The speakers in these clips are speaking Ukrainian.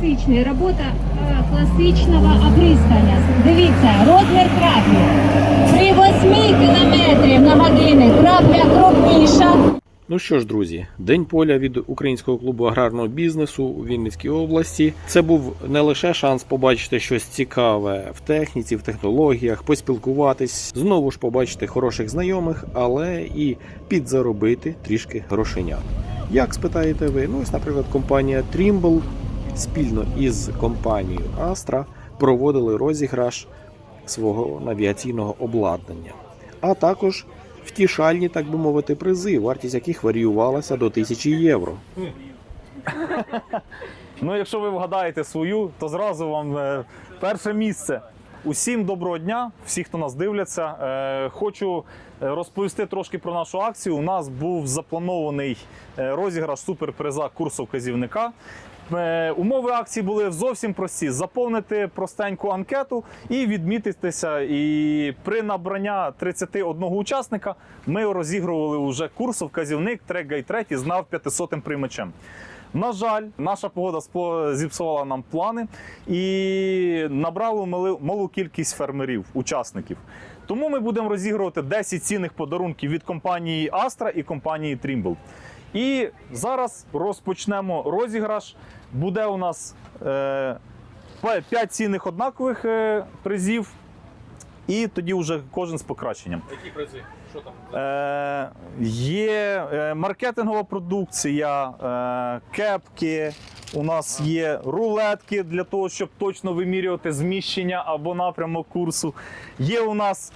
класичний, робота е, класичного оприскання. Дивіться, розмір краплі. При 8 кілометрів на годину крапля крупніша. Ну що ж, друзі, день поля від українського клубу аграрного бізнесу у Вінницькій області. Це був не лише шанс побачити щось цікаве в техніці, в технологіях, поспілкуватись, знову ж побачити хороших знайомих, але і підзаробити трішки грошенят. Як спитаєте ви? Ну ось, наприклад, компанія Trimble спільно із компанією Astra проводили розіграш свого навігаційного обладнання, а також втішальні, так би мовити, призи, вартість яких варіювалася до 1000 євро. Ну, якщо ви вгадаєте свою, то зразу вам е, перше місце. Усім доброго дня, всі, хто нас дивляться. Е, хочу е, розповісти трошки про нашу акцію. У нас був запланований розіграш суперприза курсу вказівника. Е, Умови акції були зовсім прості: заповнити простеньку анкету і відмітитися. І при набрання 31 учасника ми розігрували вже курсу вказівник трек гай 3 з нав 500 приймачем. На жаль, наша погода зіпсувала нам плани і набрало малу кількість фермерів, учасників. Тому ми будемо розігрувати 10 цінних подарунків від компанії Astra і компанії Trimble. І зараз розпочнемо розіграш. Буде у нас е, 5 цінних однакових е, призів, і тоді вже кожен з покращенням. Які призи? Що там? Е, є е, маркетингова продукція, е, кепки. У нас є рулетки для того, щоб точно вимірювати зміщення або напрямок курсу. Є у нас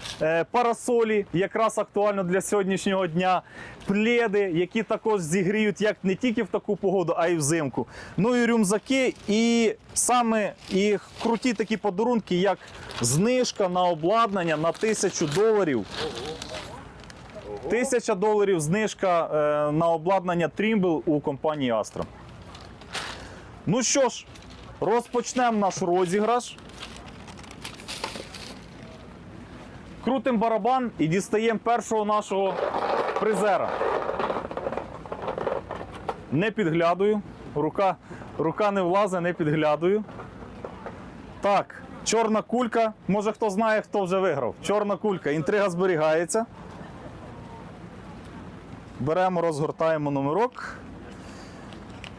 парасолі, якраз актуально для сьогоднішнього дня. Пледи, які також зігріють як не тільки в таку погоду, а й взимку. Ну і рюкзаки, і саме і круті такі подарунки, як знижка на обладнання на тисячу доларів. Тисяча доларів знижка е, на обладнання Trimble у компанії Astra. Ну що ж, розпочнемо наш розіграш. Крутим барабан і дістаємо першого нашого призера. Не підглядую. Рука, рука не влазить, не підглядую. Так, чорна кулька. Може хто знає, хто вже виграв. Чорна кулька. Інтрига зберігається. Беремо, розгортаємо номерок.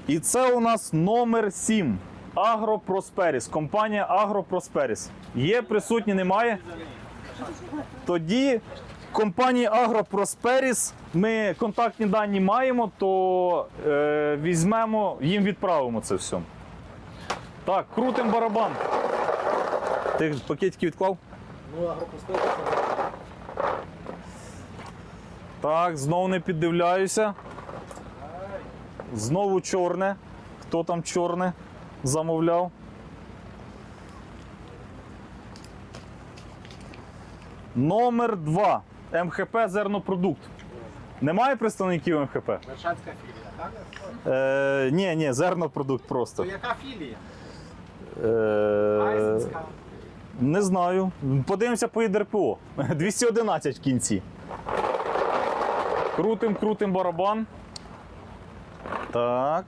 І це у нас номер 7. Агропросперіс. Компанія Агропросперіс. Є присутні, немає? Тоді компанії Агропросперіс ми контактні дані маємо, то е, візьмемо, їм відправимо це все. Так, крутим барабан. Ти пакетики відклав? Так, знову не піддивляюся. Знову чорне. Хто там чорне замовляв? Номер 2. МХП зернопродукт. Немає представників МХП? Мершанська філія, так? Е, ні, ні, зернопродукт просто. То яка філія? Е, Айзенська. не знаю. Подивимося по ІДРПО. 211 в кінці. Крутим, крутим барабан. Так.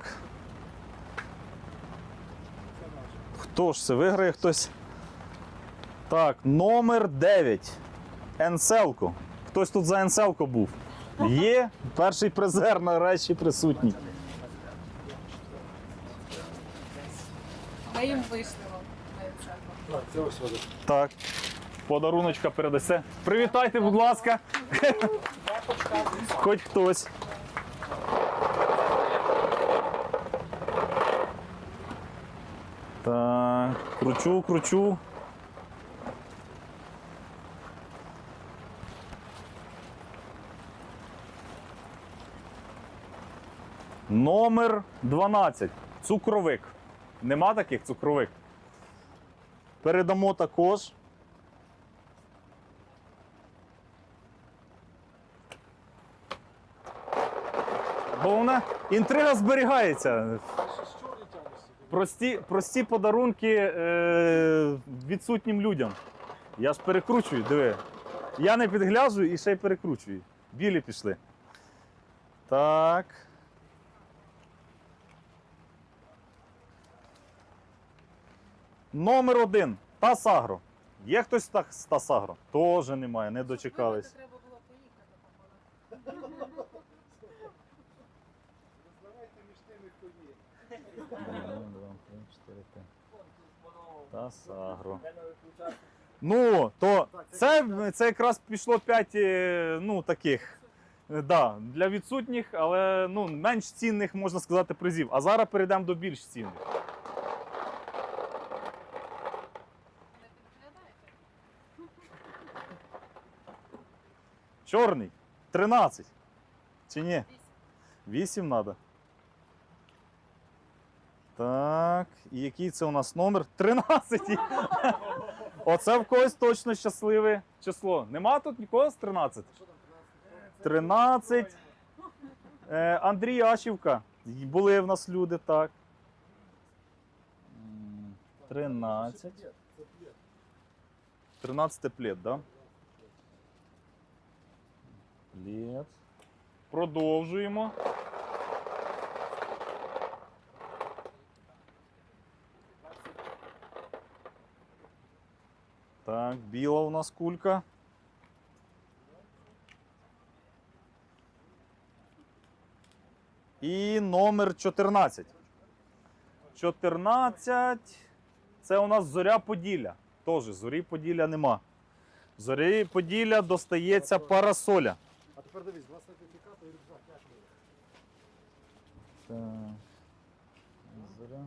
Хто ж це виграє хтось? Так, номер 9. Енселко. Хтось тут за Енселко був. Є перший призер на речі присутній. Ми їм це. Так. Подаруночка передасте. Привітайте, будь ласка. Хоч хтось. Так, кручу, кручу. Номер 12. Цукровик. Нема таких цукровик. Передамо також. Головне, інтрига зберігається. Прості, прості подарунки е, відсутнім людям. Я ж перекручую, диви. Я не підгляджую і ще й перекручую. Білі пішли. Так. Номер один. Тасагро. Є хтось з Тасагро? Тоже немає, не дочекались. П'ять. Тасагро. Ну, то це, це якраз пішло 5 ну, таких. е, Да, для відсутніх, але ну, менш цінних, можна сказати, призів. А зараз перейдемо до більш цінних. Чорний 13. Чи ні? 8 треба. Так, і який це у нас номер? 13. Оце в когось точно щасливе число. Нема тут нікого з 13? 13. Е, Андрій Ашівка. Були в нас люди, так. М, 13. 13 плед, да? Плед. Продовжуємо. Так, біла у нас кулька. І номер 14. 14. Це у нас зоря Поділля. Теж зорі Поділля нема. Зорі Поділля достається парасоля. А тепер дивись, два сертифікати і рюкзак. Так. Зоря.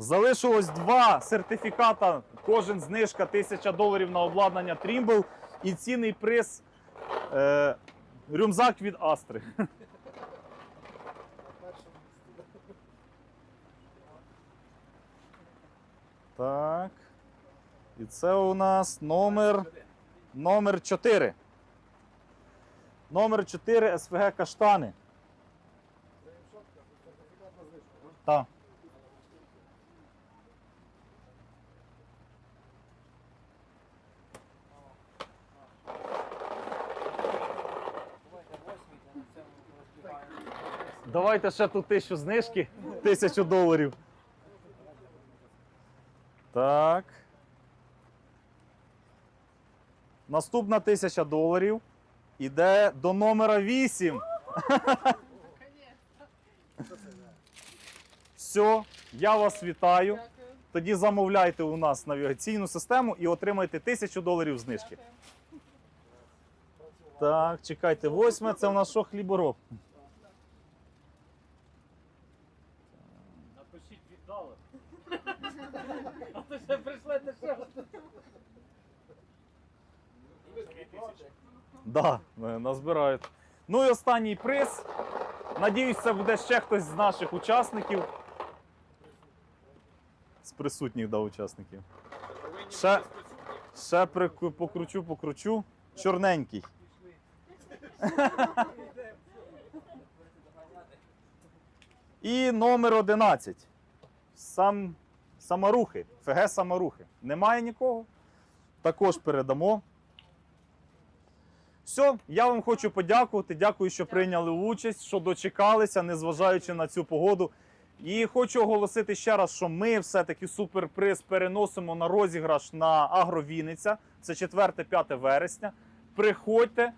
Залишилось два сертифіката. Кожен знижка 1000 доларів на обладнання Trimble і цінний приз е, рюкзак від Астри. Так. І це у нас номер, номер 4. Номер 4 СВГ Каштани. Так. Давайте ще тут тисячу знижки. Тисячу доларів. Так. Наступна тисяча доларів іде до номера 8. Все, я вас вітаю. Тоді замовляйте у нас навігаційну систему і отримайте тисячу доларів знижки. Так, чекайте, восьме, це у нас що хлібороб? Напишіть віддали. А то ще прийшлете ще. Да, е, назбирають. Ну і останній приз. Надіюсь, це буде ще хтось з наших учасників. З присутніх да, учасників. Ще, ще прику- покручу, покручу. Чорненький. І номер 11. Сам Самарухи. ФГ Самарухи. Немає нікого. Також передамо. Все, я вам хочу подякувати. Дякую, що прийняли участь, що дочекалися, незважаючи на цю погоду. І хочу оголосити ще раз, що ми все-таки суперприз переносимо на розіграш на Агровінниця. Це 4-5 вересня. Приходьте,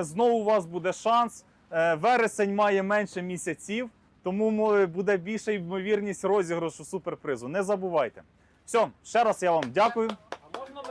знову у вас буде шанс. Е, Вересень має менше місяців, тому буде більша ймовірність розіграшу суперпризу. Не забувайте. Все, ще раз я вам дякую.